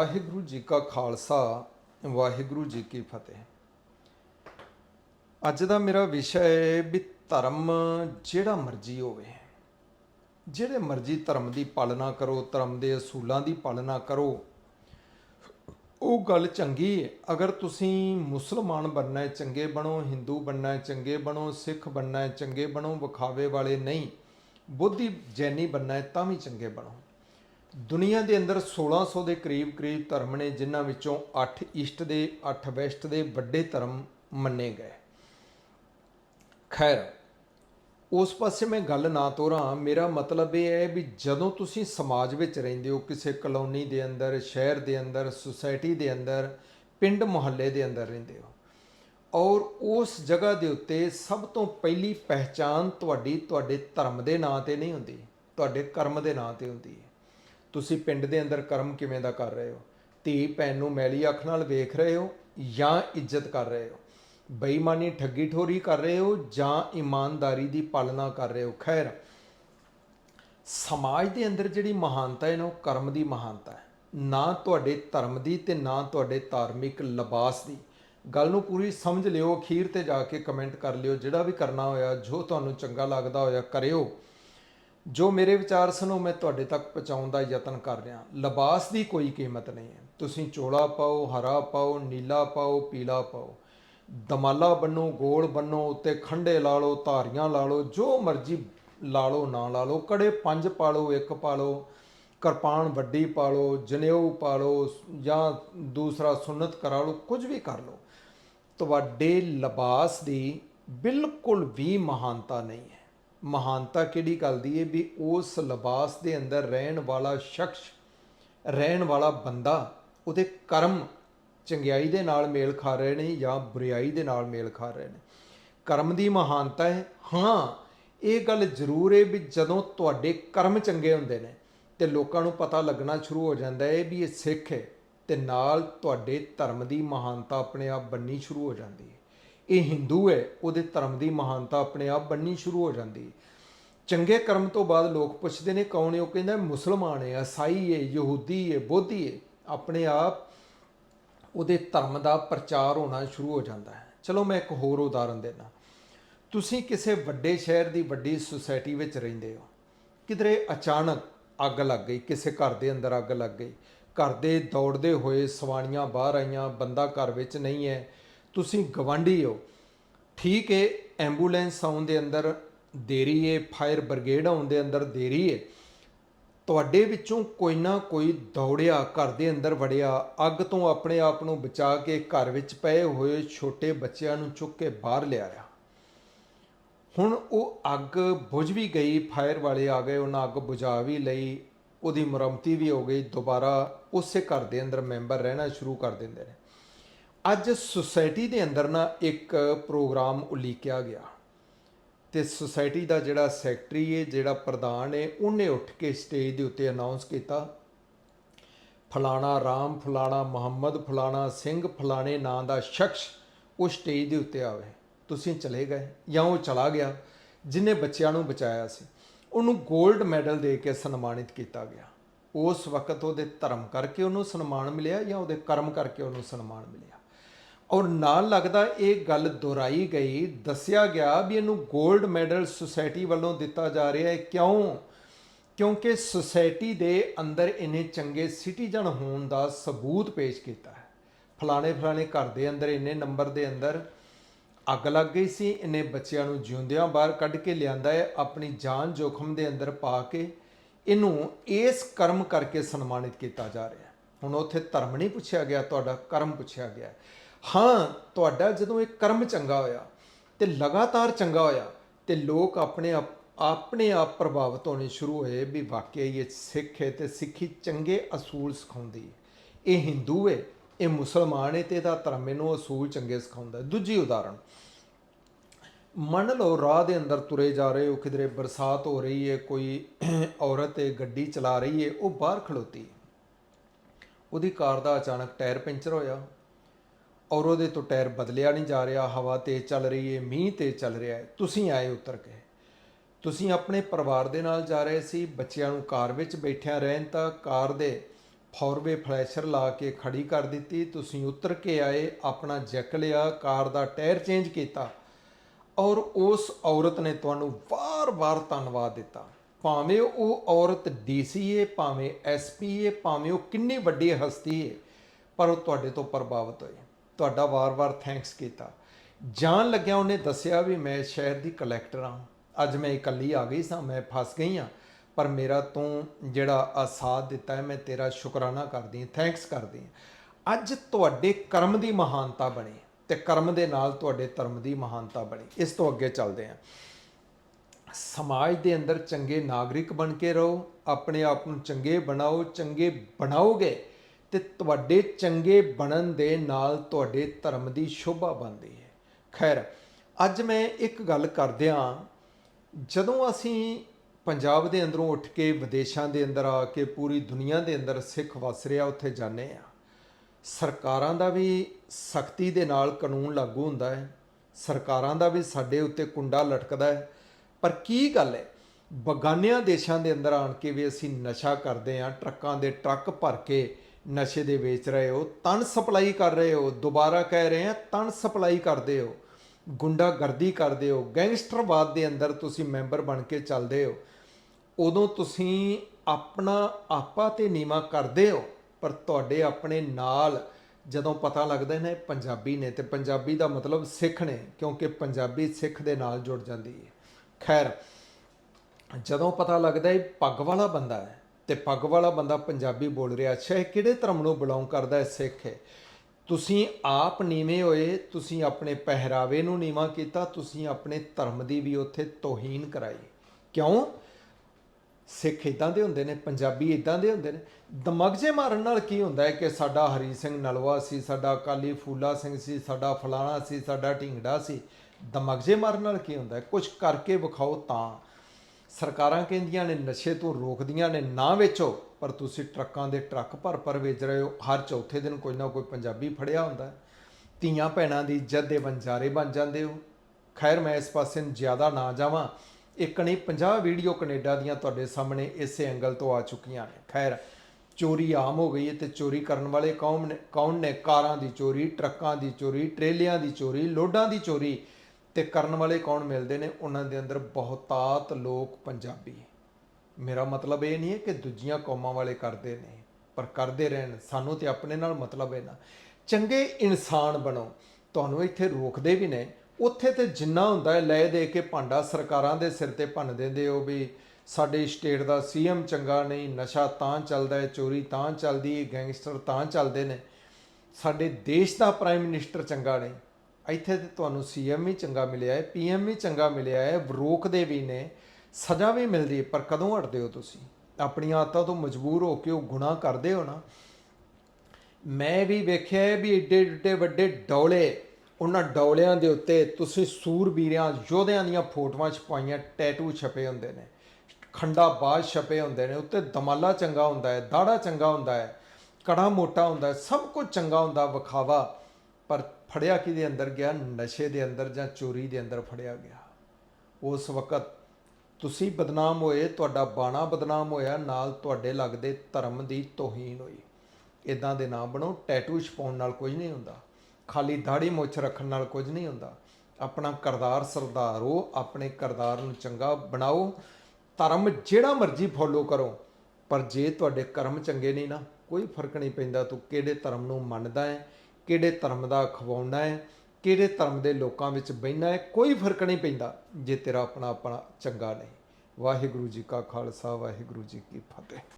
ਵਾਹਿਗੁਰੂ ਜੀ ਕਾ ਖਾਲਸਾ, ਵਾਹਿਗੁਰੂ ਜੀ ਕੀ ਫਤਿਹ। ਅੱਜ ਦਾ ਮੇਰਾ ਵਿਸ਼ਾ ਹੈ ਵੀ ਧਰਮ ਜਿਹੜਾ ਮਰਜ਼ੀ ਹੋਵੇ, ਜਿਹੜੇ ਮਰਜ਼ੀ ਧਰਮ ਦੀ ਪਾਲਣਾ ਕਰੋ, ਧਰਮ ਦੇ ਅਸੂਲਾਂ ਦੀ ਪਾਲਣਾ ਕਰੋ। ਉਹ ਗੱਲ ਚੰਗੀ ਹੈ, ਅਗਰ ਤੁਸੀਂ ਮੁਸਲਮਾਨ ਬਣਨਾ ਹੈ, ਚੰਗੇ ਬਣੋ, ਹਿੰਦੂ ਬਣਨਾ ਹੈ, ਚੰਗੇ ਬਣੋ, ਸਿੱਖ ਬਣਨਾ ਹੈ, ਚੰਗੇ ਬਣੋ, ਵਿਖਾਵੇ ਵਾਲੇ ਨਹੀਂ, ਬੁੱਧੀ ਜੈਨੀ ਬਣਨਾ ਹੈ, ਤਾਂ ਵੀ ਚੰਗੇ ਬਣੋ। ਦੁਨੀਆ ਦੇ ਅੰਦਰ 1600 ਦੇ ਕਰੀਬ ਕਰੀਬ ਧਰਮ ਨੇ ਜਿਨ੍ਹਾਂ ਵਿੱਚੋਂ 8 ਈਸਟ ਦੇ 8 ਵੈਸਟ ਦੇ ਵੱਡੇ ਧਰਮ ਮੰਨੇ ਗਏ। ਖੈਰ, ਉਸ ਪਾਸੇ ਮੈਂ ਗੱਲ ਨਾ ਤੋਰਾਂ, ਮੇਰਾ ਮਤਲਬ ਇਹ ਹੈ ਵੀ ਜਦੋਂ ਤੁਸੀਂ ਸਮਾਜ ਵਿੱਚ ਰਹਿੰਦੇ ਹੋ, ਕਿਸੇ ਕਲੋਨੀ ਦੇ ਅੰਦਰ, ਸ਼ਹਿਰ ਦੇ ਅੰਦਰ, ਸੁਸਾਇਟੀ ਦੇ ਅੰਦਰ, ਪਿੰਡ ਮੁਹੱਲੇ ਦੇ ਅੰਦਰ ਰਹਿੰਦੇ ਹੋ, ਔਰ ਉਸ ਜਗ੍ਹਾ ਦੇ ਉੱਤੇ ਸਭ ਤੋਂ ਪਹਿਲੀ ਪਹਿਚਾਨ ਤੁਹਾਡੀ ਤੁਹਾਡੇ ਧਰਮ ਦੇ ਨਾਂ ਤੇ ਨਹੀਂ ਹੁੰਦੀ, ਤੁਹਾਡੇ ਕਰਮ ਦੇ ਨਾਂ ਤੇ ਹੁੰਦੀ ਹੈ। ਤੁਸੀਂ ਪਿੰਡ ਦੇ ਅੰਦਰ ਕਰਮ ਕਿਵੇਂ ਦਾ ਕਰ ਰਹੇ ਹੋ? ਧੀ ਭੈਣ ਨੂੰ ਮੈਲੀ ਅੱਖ ਨਾਲ ਵੇਖ ਰਹੇ ਹੋ ਜਾਂ ਇੱਜ਼ਤ ਕਰ ਰਹੇ ਹੋ? ਬੇਈਮਾਨੀ ਠੱਗੀ ਠੋਰੀ ਕਰ ਰਹੇ ਹੋ ਜਾਂ ਇਮਾਨਦਾਰੀ ਦੀ ਪਾਲਣਾ ਕਰ ਰਹੇ ਹੋ? ਖੈਰ, ਸਮਾਜ ਦੇ ਅੰਦਰ ਜਿਹੜੀ ਮਹਾਨਤਾ ਹੈ ਨਾ, ਉਹ ਕਰਮ ਦੀ ਮਹਾਨਤਾ ਹੈ। ਨਾ ਤੁਹਾਡੇ ਧਰਮ ਦੀ ਤੇ ਨਾ ਤੁਹਾਡੇ ਧਾਰਮਿਕ ਲਿਬਾਸ ਦੀ। ਗੱਲ ਨੂੰ ਪੂਰੀ ਸਮਝ ਲਿਓ, ਅਖੀਰ ਤੇ ਜਾ ਕੇ ਕਮੈਂਟ ਕਰ ਲਿਓ। ਜਿਹੜਾ ਵੀ ਕਰਨਾ ਹੋਇਆ, ਜੋ ਤੁਹਾਨੂੰ ਚੰਗਾ ਲੱਗਦਾ ਹੋਇਆ, ਕਰਿਓ। ਜੋ ਮੇਰੇ ਵਿਚਾਰ ਸਨ, ਉਹ ਮੈਂ ਤੁਹਾਡੇ ਤੱਕ ਪਹੁੰਚਾਉਣ ਦਾ ਯਤਨ ਕਰ ਰਿਹਾ। ਲਿਬਾਸ ਦੀ ਕੋਈ ਕੀਮਤ ਨਹੀਂ ਹੈ। ਤੁਸੀਂ ਚੋਲਾ ਪਾਓ, ਹਰਾ ਪਾਓ, ਨੀਲਾ ਪਾਓ, ਪੀਲਾ ਪਾਓ। ਦਮਾਲਾ ਬੰਨੋ, ਗੋਲ ਬੰਨੋ, ਉੱਤੇ ਖੰਡੇ ਲਾ ਲਓ, ਧਾਰੀਆਂ ਲਾ ਲਓ, ਜੋ ਮਰਜ਼ੀ ਲਾ ਲਓ, ਨਾ ਲਾ ਲਓ। ਕੜੇ ਪੰਜ ਪਾ ਲਓ, ਇੱਕ ਪਾ ਲਓ। ਕਿਰਪਾਨ ਵੱਡੀ ਪਾ ਲਓ, ਜਨੇਊ ਪਾ ਲਓ, ਜਾਂ ਦੂਸਰਾ ਸੁਨਤ ਕਰਾ ਲਓ, ਕੁਝ ਵੀ ਕਰ ਲਓ। ਤੁਹਾਡੇ ਲਿਬਾਸ ਦੀ ਬਿਲਕੁਲ ਵੀ ਮਹਾਨਤਾ ਨਹੀਂ ਹੈ। ਮਹਾਨਤਾ ਕਿਹੜੀ ਗੱਲ ਦੀ ਹੈ ਵੀ ਉਸ ਲਿਬਾਸ ਦੇ ਅੰਦਰ ਰਹਿਣ ਵਾਲਾ ਸ਼ਖਸ, ਰਹਿਣ ਵਾਲਾ ਬੰਦਾ ਉਹਦੇ ਕਰਮ ਚੰਗਿਆਈ ਦੇ ਨਾਲ ਮੇਲ ਖਾ ਰਹੇ ਨੇ ਜਾਂ ਬੁਰੀਾਈ ਦੇ ਨਾਲ ਮੇਲ ਖਾ ਰਹੇ ਨੇ। ਕਰਮ ਦੀ ਮਹਾਨਤਾ ਹੈ। ਹਾਂ, ਇਹ ਗੱਲ ਜ਼ਰੂਰ ਹੈ ਵੀ ਜਦੋਂ ਤੁਹਾਡੇ ਕਰਮ ਚੰਗੇ ਹੁੰਦੇ ਨੇ ਤੇ ਲੋਕਾਂ ਨੂੰ ਪਤਾ ਲੱਗਣਾ ਸ਼ੁਰੂ ਹੋ ਜਾਂਦਾ ਹੈ ਵੀ ਇਹ ਸਿੱਖ ਹੈ ਤੇ ਨਾਲ ਤੁਹਾਡੇ ਧਰਮ ਦੀ ਮਹਾਨਤਾ ਆਪਣੇ ਆਪ ਬੰਨੀ ਸ਼ੁਰੂ ਹੋ ਜਾਂਦੀ ਹੈ ਇਹ ਹਿੰਦੂ ਹੈ, ਉਹਦੇ ਧਰਮ ਦੀ ਮਹਾਨਤਾ ਆਪਣੇ ਆਪ ਬਣਨੀ ਸ਼ੁਰੂ ਹੋ ਜਾਂਦੀ। ਚੰਗੇ ਕਰਮ ਤੋਂ ਬਾਅਦ ਲੋਕ ਪੁੱਛਦੇ ਨੇ, ਕੌਣ ਹੈ? ਉਹ ਕਹਿੰਦਾ, ਮੁਸਲਮਾਨ ਹੈ ਈਸਾਈ ਹੈ, ਯਹੂਦੀ ਹੈ, ਬੋਧੀ ਹੈ। ਆਪਣੇ ਆਪ ਉਹਦੇ ਧਰਮ ਦਾ ਪ੍ਰਚਾਰ ਹੋਣਾ ਸ਼ੁਰੂ ਹੋ ਜਾਂਦਾ ਹੈ। ਚਲੋ ਮੈਂ ਇੱਕ ਹੋਰ ਉਦਾਹਰਨ ਦੇਣਾ ਤੁਸੀਂ ਕਿਸੇ ਵੱਡੇ ਸ਼ਹਿਰ ਦੀ ਵੱਡੀ ਸੁਸਾਇਟੀ ਵਿੱਚ ਰਹਿੰਦੇ ਹੋ। ਕਿਧਰੇ ਅਚਾਨਕ ਅੱਗ ਲੱਗ ਗਈ, ਕਿਸੇ ਘਰ ਦੇ ਅੰਦਰ ਅੱਗ ਲੱਗ ਗਈ। ਘਰ ਦੇ ਦੌੜਦੇ ਹੋਏ ਸਵਾਣੀਆਂ ਬਾਹਰ ਆਈਆਂ, ਬੰਦਾ ਘਰ ਵਿੱਚ ਨਹੀਂ ਹੈ। ਤੁਸੀਂ ਗਵਾਂਢੀ ਹੋ। ਠੀਕ ਹੈ ਐਂਬੂਲੈਂਸ ਆਉਣ ਦੇ ਅੰਦਰ ਦੇਰੀ ਹੈ ਫਾਇਰ ਬ੍ਰਿਗੇਡ ਆਉਣ ਦੇ ਅੰਦਰ ਦੇਰੀ ਹੈ ਤੁਹਾਡੇ ਵਿੱਚੋਂ ਕੋਈ ਨਾ ਕੋਈ ਦੌੜਿਆ, ਘਰ ਦੇ ਅੰਦਰ ਵੜਿਆ, ਅੱਗ ਤੋਂ ਆਪਣੇ ਆਪ ਨੂੰ ਬਚਾ ਕੇ ਘਰ ਵਿੱਚ ਪਏ ਹੋਏ ਛੋਟੇ ਬੱਚਿਆਂ ਨੂੰ ਚੁੱਕ ਕੇ ਬਾਹਰ ਲਿਆਇਆ ਹੁਣ ਉਹ ਅੱਗ ਬੁਝ ਵੀ ਗਈ, ਫਾਇਰ ਵਾਲੇ ਆ ਗਏ, ਉਹਨਾਂ ਅੱਗ ਬੁਝਾ ਵੀ ਲਈ, ਉਹਦੀ ਮੁਰੰਮਤੀ ਵੀ ਹੋ ਗਈ, ਦੁਬਾਰਾ ਉਸੇ ਘਰ ਦੇ ਅੰਦਰ ਮੈਂਬਰ ਰਹਿਣਾ ਸ਼ੁਰੂ ਕਰ ਦਿੰਦੇ ਨੇ। ਅੱਜ ਸੁਸਾਇਟੀ ਦੇ ਅੰਦਰ ਨਾ ਇੱਕ ਪ੍ਰੋਗਰਾਮ ਉਲੀਕਿਆ ਗਿਆ। ਤੇ ਸੁਸਾਇਟੀ ਦਾ ਜਿਹੜਾ ਸੈਕਟਰੀ ਹੈ ਜਿਹੜਾ ਪ੍ਰਧਾਨ ਹੈ ਉਹਨੇ ਉੱਠ ਕੇ ਸਟੇਜ ਦੇ ਉੱਤੇ ਅਨਾਉਂਸ ਕੀਤਾ, ਫਲਾਣਾ ਰਾਮ, ਫਲਾਣਾ ਮੁਹੰਮਦ, ਫਲਾਣਾ ਸਿੰਘ, ਫਲਾਣੇ ਨਾਂ ਦਾ ਸ਼ਖਸ ਉਹ ਸਟੇਜ ਦੇ ਉੱਤੇ ਆਵੇ। ਤੁਸੀਂ ਚਲੇ ਗਏ ਜਾਂ ਉਹ ਚਲਾ ਗਿਆ, ਜਿਨੇ ਬੱਚਿਆਂ ਨੂੰ ਬਚਾਇਆ ਸੀ। ਉਹਨੂੰ 골ਡ ਮੈਡਲ ਦੇ ਕੇ ਸਨਮਾਨਿਤ ਕੀਤਾ ਗਿਆ। ਉਸ ਵਕਤ ਉਹਦੇ ਧਰਮ ਕਰਕੇ ਉਹਨੂੰ ਸਨਮਾਨ ਮਿਲਿਆ ਜਾਂ ਉਹਦੇ ਕਰਮ ਕਰਕੇ ਉਹਨੂੰ ਸਨਮਾਨ ਮਿਲਿਆ? ਔਰ ਨਾਲ ਲੱਗਦਾ ਇਹ ਗੱਲ ਦੁਹਰਾਈ ਗਈ, ਦੱਸਿਆ ਗਿਆ ਵੀ ਇਹਨੂੰ 골ਡ ਮੈਡਲ ਸੁਸਾਇਟੀ ਵੱਲੋਂ ਦਿੱਤਾ ਜਾ ਰਿਹਾ ਹੈ। ਕਿਉਂ? ਕਿਉਂਕਿ ਸੁਸਾਇਟੀ ਦੇ ਅੰਦਰ ਇਹਨੇ ਚੰਗੇ ਸਿਟੀਜ਼ਨ ਹੋਣ ਦਾ ਸਬੂਤ ਪੇਸ਼ ਕੀਤਾ ਹੈ। ਫਲਾਣੇ ਫਲਾਣੇ ਘਰ ਦੇ ਅੰਦਰ ਇੰਨੇ ਨੰਬਰ ਦੇ ਅੰਦਰ ਅੱਗ ਲੱਗ ਗਈ ਸੀ, ਇਹਨੇ ਬੱਚਿਆਂ ਨੂੰ ਜਿਉਂਦਿਆਂ ਬਾਹਰ ਕੱਢ ਕੇ ਲਿਆਂਦਾ ਹੈ, ਆਪਣੀ ਜਾਨ ਜੋਖਮ ਦੇ ਅੰਦਰ ਪਾ ਕੇ ਇਹਨੂੰ ਇਸ ਕਰਮ ਕਰਕੇ ਸਨਮਾਨਿਤ ਕੀਤਾ ਜਾ ਰਿਹਾ ਹੁਣ ਉੱਥੇ ਧਰਮ ਨਹੀਂ ਪੁੱਛਿਆ ਗਿਆ, ਤੁਹਾਡਾ ਕਰਮ ਪੁੱਛਿਆ ਗਿਆ ਹਾਂ, ਤੁਹਾਡਾ ਜਦੋਂ ਇਹ ਕਰਮ ਚੰਗਾ ਹੋਇਆ ਤੇ ਲਗਾਤਾਰ ਚੰਗਾ ਹੋਇਆ ਤੇ ਲੋਕ ਆਪਣੇ ਆਪ ਆਪਣੇ ਆਪ ਪ੍ਰਭਾਵਿਤ ਹੋਣੇ ਸ਼ੁਰੂ ਹੋਏ ਵੀ ਵਾਕਿਆ ਹੀ ਇਹ ਸਿੱਖ ਹੈ ਤੇ ਸਿੱਖੀ ਚੰਗੇ ਅਸੂਲ ਸਿਖਾਉਂਦੀ ਹੈ। ਇਹ ਹਿੰਦੂ ਹੈ, ਇਹ ਮੁਸਲਮਾਨ ਹੈ ਤੇ ਇਹਦਾ ਧਰਮ ਇਹਨੂੰ ਅਸੂਲ ਚੰਗੇ ਸਿਖਾਉਂਦਾ ਦੂਜੀ ਉਦਾਹਰਣ ਮੰਨ ਲਓ ਰਾਹ ਦੇ ਅੰਦਰ ਤੁਰੇ ਜਾ ਰਹੇ ਹੋ, ਕਿਧਰੇ ਬਰਸਾਤ ਹੋ ਰਹੀ ਹੈ, ਕੋਈ ਔਰਤ ਹੈ, ਗੱਡੀ ਚਲਾ ਰਹੀ ਹੈ, ਉਹ ਬਾਹਰ ਖਲੋਤੀ ਉਹਦੀ ਕਾਰ ਦਾ ਅਚਾਨਕ ਟਾਇਰ ਪੈਂਚਰ ਹੋਇਆ ਔਰ ਉਹਦੇ ਤੋਂ ਟਾਇਰ ਬਦਲਿਆ ਨਹੀਂ ਜਾ ਰਿਹਾ, ਹਵਾ ਤੇਜ਼ ਚੱਲ ਰਹੀ ਹੈ, ਮੀਂਹ ਤੇਜ਼ ਚੱਲ ਰਿਹਾ ਹੈ। ਤੁਸੀਂ ਆਏ ਉਤਰ ਕੇ। ਤੁਸੀਂ ਆਪਣੇ ਪਰਿਵਾਰ ਦੇ ਨਾਲ ਜਾ ਰਹੇ ਸੀ, ਬੱਚਿਆਂ ਨੂੰ ਕਾਰ ਵਿੱਚ ਬੈਠਿਆਂ ਰਹਿਣ ਤਾਂ ਕਾਰ ਦੇ ਫੋਰਵੇ ਫਲੈਸ਼ਰ ਲਾ ਕੇ ਖੜੀ ਕਰ ਦਿੱਤੀ। ਤੁਸੀਂ ਉਤਰ ਕੇ ਆਏ, ਆਪਣਾ ਜੈਕ ਲਿਆ, ਕਾਰ ਦਾ ਟਾਇਰ ਚੇਂਜ ਕੀਤਾ ਔਰ ਉਸ ਔਰਤ ਨੇ ਤੁਹਾਨੂੰ ਵਾਰ-ਵਾਰ ਧੰਨਵਾਦ ਦਿੱਤਾ। ਭਾਵੇਂ ਉਹ ਔਰਤ ਡੀਸੀ ਹੈ ਭਾਵੇਂ ਐਸਪੀ ਹੈ ਭਾਵੇਂ ਉਹ ਕਿੰਨੀ ਵੱਡੀ ਹਸਤੀ ਹੈ, ਪਰ ਉਹ ਤੁਹਾਡੇ ਤੋਂ ਪ੍ਰਭਾਵਿਤ ਹੋਏ। ਤੁਹਾਡਾ ਵਾਰ-ਵਾਰ ਥੈਂਕਸ ਕੀਤਾ। ਜਾਣ ਲੱਗਿਆ ਉਹਨੇ ਦੱਸਿਆ ਵੀ ਮੈਂ ਸ਼ਹਿਰ ਦੀ ਕਲੈਕਟਰ ਹਾਂ। ਅੱਜ ਮੈਂ ਇਕੱਲੀ ਆ ਗਈ ਸਾਂ, ਮੈਂ ਫਸ ਗਈ ਹਾਂ। ਪਰ ਮੇਰਾ ਤੂੰ ਜਿਹੜਾ ਆ ਸਾਥ ਦਿੱਤਾ ਹੈ, ਮੈਂ ਤੇਰਾ ਸ਼ੁਕਰਾਨਾ ਕਰਦੀ ਹਾਂ ਥੈਂਕਸ ਕਰਦੀ ਹਾਂ। ਅੱਜ ਤੁਹਾਡੇ ਕਰਮ ਦੀ ਮਹਾਨਤਾ ਬਣੀ ਤੇ ਕਰਮ ਦੇ ਨਾਲ ਤੁਹਾਡੇ ਧਰਮ ਦੀ ਮਹਾਨਤਾ ਬਣੀ। ਇਸ ਤੋਂ ਅੱਗੇ ਚੱਲਦੇ ਹਾਂ। ਸਮਾਜ ਦੇ ਅੰਦਰ ਚੰਗੇ ਨਾਗਰਿਕ ਬਣ ਕੇ ਰਹੋ, ਆਪਣੇ ਆਪ ਨੂੰ ਚੰਗੇ ਬਣਾਓ, ਚੰਗੇ ਬਣਾਓਗੇ। ਤੇ ਤੁਹਾਡੇ ਚੰਗੇ ਬਣਨ ਦੇ ਨਾਲ ਤੁਹਾਡੇ ਧਰਮ ਦੀ ਸ਼ੋਭਾ ਬਣਦੀ ਹੈ। ਖੈਰ, ਅੱਜ ਮੈਂ ਇੱਕ ਗੱਲ ਕਰਦਿਆਂ ਜਦੋਂ ਅਸੀਂ ਪੰਜਾਬ ਦੇ ਅੰਦਰੋਂ ਉੱਠ ਕੇ ਵਿਦੇਸ਼ਾਂ ਦੇ ਅੰਦਰ ਆ ਕੇ ਪੂਰੀ ਦੁਨੀਆ ਦੇ ਅੰਦਰ ਸਿੱਖ ਵਸ ਰਿਹਾ, ਉੱਥੇ ਜਾਂਦੇ ਆ ਸਰਕਾਰਾਂ ਦਾ ਵੀ ਸਖਤੀ ਦੇ ਨਾਲ ਕਾਨੂੰਨ ਲਾਗੂ ਹੁੰਦਾ ਹੈ। ਸਰਕਾਰਾਂ ਦਾ ਵੀ ਸਾਡੇ ਉੱਤੇ ਕੁੰਡਾ ਲਟਕਦਾ ਹੈ। ਪਰ ਕੀ ਗੱਲ ਹੈ? ਬਗਾਨਿਆਂ ਦੇਸ਼ਾਂ ਦੇ ਅੰਦਰ ਆਣ ਕੇ ਵੀ ਅਸੀਂ ਨਸ਼ਾ ਕਰਦੇ ਆ ਟਰੱਕਾਂ ਦੇ ਟਰੱਕ ਭਰ ਕੇ ਨਸ਼ੇ ਦੇ ਵੇਚ ਰਹੇ ਹੋ, ਤਨ ਸਪਲਾਈ ਕਰ ਰਹੇ ਹੋ, ਦੁਬਾਰਾ ਕਹਿ ਰਹੇ ਹਾਂ, ਤਨ ਸਪਲਾਈ ਕਰਦੇ ਹੋ, ਗੁੰਡਾਗਰਦੀ ਕਰਦੇ ਹੋ, ਗੈਂਗਸਟਰਵਾਦ ਦੇ ਅੰਦਰ ਤੁਸੀਂ ਮੈਂਬਰ ਬਣ ਕੇ ਚੱਲਦੇ ਹੋ, ਉਦੋਂ ਤੁਸੀਂ ਆਪਣਾ ਆਪਾ ਤੇ ਨੀਵਾ ਕਰਦੇ ਹੋ, ਪਰ ਤੁਹਾਡੇ ਆਪਣੇ ਨਾਲ ਜਦੋਂ ਪਤਾ ਲੱਗਦਾ ਨੇ ਪੰਜਾਬੀ ਨੇ, ਤੇ ਪੰਜਾਬੀ ਦਾ ਮਤਲਬ ਸਿੱਖ ਨੇ, ਕਿਉਂਕਿ ਪੰਜਾਬੀ ਸਿੱਖ ਦੇ ਨਾਲ ਜੁੜ ਜਾਂਦੀ ਹੈ। ਖੈਰ, ਜਦੋਂ ਪਤਾ ਲੱਗਦਾ ਹੈ, ਪੱਗ ਵਾਲਾ ਬੰਦਾ ਹੈ ਤੇ ਪੱਗ ਵਾਲਾ ਬੰਦਾ ਪੰਜਾਬੀ ਬੋਲ ਰਿਹਾ, ਅੱਛਾ, ਇਹ ਕਿਹੜੇ ਧਰਮ ਨੂੰ ਬਿਲੋਂਗ ਕਰਦਾ ਹੈ ਸਿੱਖ? ਹੈ ਤੁਸੀਂ ਆਪ ਨੀਵੇਂ ਹੋਏ, ਤੁਸੀਂ ਆਪਣੇ ਪਹਿਰਾਵੇ ਨੂੰ ਨੀਵਾਂ ਕੀਤਾ, ਤੁਸੀਂ ਆਪਣੇ ਧਰਮ ਦੀ ਵੀ ਉੱਥੇ ਤੋਹੀਨ ਕਰਾਈ। ਕਿਉਂ? ਸਿੱਖ ਇਦਾਂ ਦੇ ਹੁੰਦੇ ਨੇ, ਪੰਜਾਬੀ ਇਦਾਂ ਦੇ ਹੁੰਦੇ ਨੇ। ਦਮਗਜੇ ਮਾਰਨ ਨਾਲ ਕੀ ਹੁੰਦਾ ਹੈ ਕਿ ਸਾਡਾ ਹਰੀ ਸਿੰਘ ਨਲਵਾ ਸੀ, ਸਾਡਾ ਅਕਾਲੀ ਫੂਲਾ ਸਿੰਘ ਸੀ, ਸਾਡਾ ਫਲਾਣਾ ਸੀ, ਸਾਡਾ ਢਿੰਗੜਾ ਸੀ। ਦਮਗਜੇ ਮਾਰਨ ਨਾਲ ਕੀ ਹੁੰਦਾ ਹੈ? ਕੁਝ ਕਰਕੇ ਵਿਖਾਓ ਤਾਂ। ਸਰਕਾਰਾਂ ਕਹਿੰਦੀਆਂ ਨੇ, ਨਸ਼ੇ ਤੋਂ ਰੋਕਦੀਆਂ ਨੇ, ਨਾ ਵੇਚੋ, ਪਰ ਤੁਸੀਂ ਟਰੱਕਾਂ ਦੇ ਟਰੱਕ ਭਰ ਭਰ ਵੇਚ ਰਹੇ ਹੋ। ਹਰ ਚੌਥੇ ਦਿਨ ਕੋਈ ਨਾ ਕੋਈ ਪੰਜਾਬੀ ਫੜਿਆ ਹੁੰਦਾ ਧੀਆਂ ਭੈਣਾਂ ਦੀ ਇੱਜ਼ਤ ਦੇ ਵੰਜਾਰੇ ਬਣ ਜਾਂਦੇ ਹੋ। ਖੈਰ, ਮੈਂ ਇਸ ਪਾਸੇ ਨੂੰ ਜ਼ਿਆਦਾ ਨਾ ਜਾਵਾਂ। ਇੱਕ ਨਹੀਂ 50 ਵੀਡੀਓ ਕੈਨੇਡਾ ਦੀਆਂ ਤੁਹਾਡੇ ਸਾਹਮਣੇ ਇਸੇ ਐਂਗਲ ਤੋਂ ਆ ਚੁੱਕੀਆਂ ਨੇ। ਖੈਰ, ਚੋਰੀ ਆਮ ਹੋ ਗਈ ਹੈ ਤੇ ਚੋਰੀ ਕਰਨ ਵਾਲੇ ਕੌਮ ਨੇ, ਕੌਣ ਨੇ? ਕਾਰਾਂ ਦੀ ਚੋਰੀ, ਟਰੱਕਾਂ ਦੀ ਚੋਰੀ, ਟਰੇਲਿਆਂ ਦੀ ਚੋਰੀ, ਲੋਡਾਂ ਦੀ ਚੋਰੀ। ਤੇ ਕਰਨ ਵਾਲੇ ਕੌਣ ਮਿਲਦੇ ਨੇ? ਉਹਨਾਂ ਦੇ ਅੰਦਰ ਬਹੁਤਾਤ ਲੋਕ ਪੰਜਾਬੀ ਮੇਰਾ ਮਤਲਬ ਇਹ ਨਹੀਂ ਹੈ ਕਿ ਦੂਜੀਆਂ ਕੌਮਾਂ ਵਾਲੇ ਕਰਦੇ ਨੇ, ਪਰ ਕਰਦੇ ਰਹਿਣ। ਸਾਨੂੰ ਤੇ ਆਪਣੇ ਨਾਲ ਮਤਲਬ ਹੈ ਨਾ। ਚੰਗੇ ਇਨਸਾਨ ਬਣੋ। ਤੁਹਾਨੂੰ ਇੱਥੇ ਰੋਕਦੇ ਵੀ ਨੇ। ਉੱਥੇ ਤੇ ਜਿੰਨਾ ਹੁੰਦਾ ਹੈ ਲੈ ਦੇ ਕੇ ਭਾਂਡਾ ਸਰਕਾਰਾਂ ਦੇ ਸਿਰ ਤੇ ਭੰਨ ਦਿੰਦੇ ਹੋ ਵੀ ਸਾਡੇ ਸਟੇਟ ਦਾ ਸੀਐਮ ਚੰਗਾ ਨਹੀਂ, ਨਸ਼ਾ ਤਾਂ ਚੱਲਦਾ ਹੈ, ਚੋਰੀ ਤਾਂ ਚੱਲਦੀ ਹੈ ਗੈਂਗਸਟਰ ਤਾਂ ਚੱਲਦੇ ਨੇ। ਸਾਡੇ ਦੇਸ਼ ਦਾ ਪ੍ਰਾਈਮ ਮਿਨਿਸਟਰ ਚੰਗਾ ਨਹੀਂ। ਇੱਥੇ ਤੇ ਤੁਹਾਨੂੰ ਸੀਐਮ ਵੀ ਚੰਗਾ ਮਿਲਿਆ ਹੈ ਪੀਐਮ ਵੀ ਚੰਗਾ ਮਿਲਿਆ ਹੈ, ਰੋਕਦੇ ਵੀ ਨੇ, ਸਜ਼ਾ ਵੀ ਮਿਲਦੀ ਹੈ, ਪਰ ਕਦੋਂ ਹਟਦੇ ਹੋ ਤੁਸੀਂ? ਆਪਣੀਆਂ ਆਦਤਾਂ ਤੋਂ ਮਜਬੂਰ ਹੋ ਕੇ ਉਹ ਗੁਨਾਹ ਕਰਦੇ ਹੋ ਨਾ। ਮੈਂ ਵੀ ਵੇਖਿਆ ਹੈ ਵੀ ਏਡੇ ਏਡੇ ਵੱਡੇ ਡੌਲੇ, ਉਹਨਾਂ ਡੌਲਿਆਂ ਦੇ ਉੱਤੇ ਤੁਸੀਂ ਸੂਰਬੀਰਿਆਂ ਯੋਧਿਆਂ ਦੀਆਂ ਫੋਟੋਆਂ ਛਪਾਈਆਂ, ਟੈਟੂ ਛਪੇ ਹੁੰਦੇ ਨੇ, ਖੰਡਾ ਬਾਜ ਛਪੇ ਹੁੰਦੇ ਨੇ, ਉੱਤੇ ਦਮਾਲਾ ਚੰਗਾ ਹੁੰਦਾ ਹੈ, ਦਾੜਾ ਚੰਗਾ ਹੁੰਦਾ ਹੈ, ਕੜਾ ਮੋਟਾ ਹੁੰਦਾ ਹੈ, ਸਭ ਕੁਝ ਚੰਗਾ ਹੁੰਦਾ, ਵਿਖਾਵਾ। ਪਰ ਫੜਿਆ ਕਿਹਦੇ ਅੰਦਰ ਗਿਆ? ਨਸ਼ੇ ਦੇ ਅੰਦਰ ਜਾਂ ਚੋਰੀ ਦੇ ਅੰਦਰ ਫੜਿਆ ਗਿਆ? ਉਸ ਵਕਤ ਤੁਸੀਂ ਬਦਨਾਮ ਹੋਏ, ਤੁਹਾਡਾ ਬਾਣਾ ਬਦਨਾਮ ਹੋਇਆ, ਨਾਲ ਤੁਹਾਡੇ ਲੱਗਦੇ ਧਰਮ ਦੀ ਤੋਹੀਨ ਹੋਈ। ਇਦਾਂ ਦੇ ਨਾ ਬਣੋ ਟੈਟੂ ਛਪਾਉਣ ਨਾਲ ਕੁਝ ਨਹੀਂ ਹੁੰਦਾ। ਖਾਲੀ ਦਾੜੀ ਮੁੱਛ ਰੱਖਣ ਨਾਲ ਕੁਝ ਨਹੀਂ ਹੁੰਦਾ। ਆਪਣਾ ਕਰਦਾਰ ਸਰਦਾਰੋ ਆਪਣੇ ਕਰਦਾਰ ਨੂੰ ਚੰਗਾ ਬਣਾਓ। ਧਰਮ ਜਿਹੜਾ ਮਰਜ਼ੀ ਫੋਲੋ ਕਰੋ, ਪਰ ਜੇ ਤੁਹਾਡੇ ਕਰਮ ਚੰਗੇ ਨਹੀਂ ਨਾ, ਕੋਈ ਫ਼ਰਕ ਨਹੀਂ ਪੈਂਦਾ। ਤੂੰ ਕਿਹੜੇ ਧਰਮ ਨੂੰ ਮੰਨਦਾ ਹੈ? ਕਿਹੜੇ ਧਰਮ ਦਾ ਖਵਾਉਣਾ ਹੈ, ਕਿਹੜੇ ਧਰਮ ਦੇ ਲੋਕਾਂ ਵਿੱਚ ਬਹਿਣਾ ਹੈ, ਕੋਈ ਫ਼ਰਕ ਨਹੀਂ ਪੈਂਦਾ ਜੇ ਤੇਰਾ ਆਪਣਾ ਆਪਣਾ ਚੰਗਾ ਨਹੀਂ। ਵਾਹਿਗੁਰੂ ਜੀ ਕਾ ਖਾਲਸਾ, ਵਾਹਿਗੁਰੂ ਜੀ ਕੀ ਫਤਿਹ।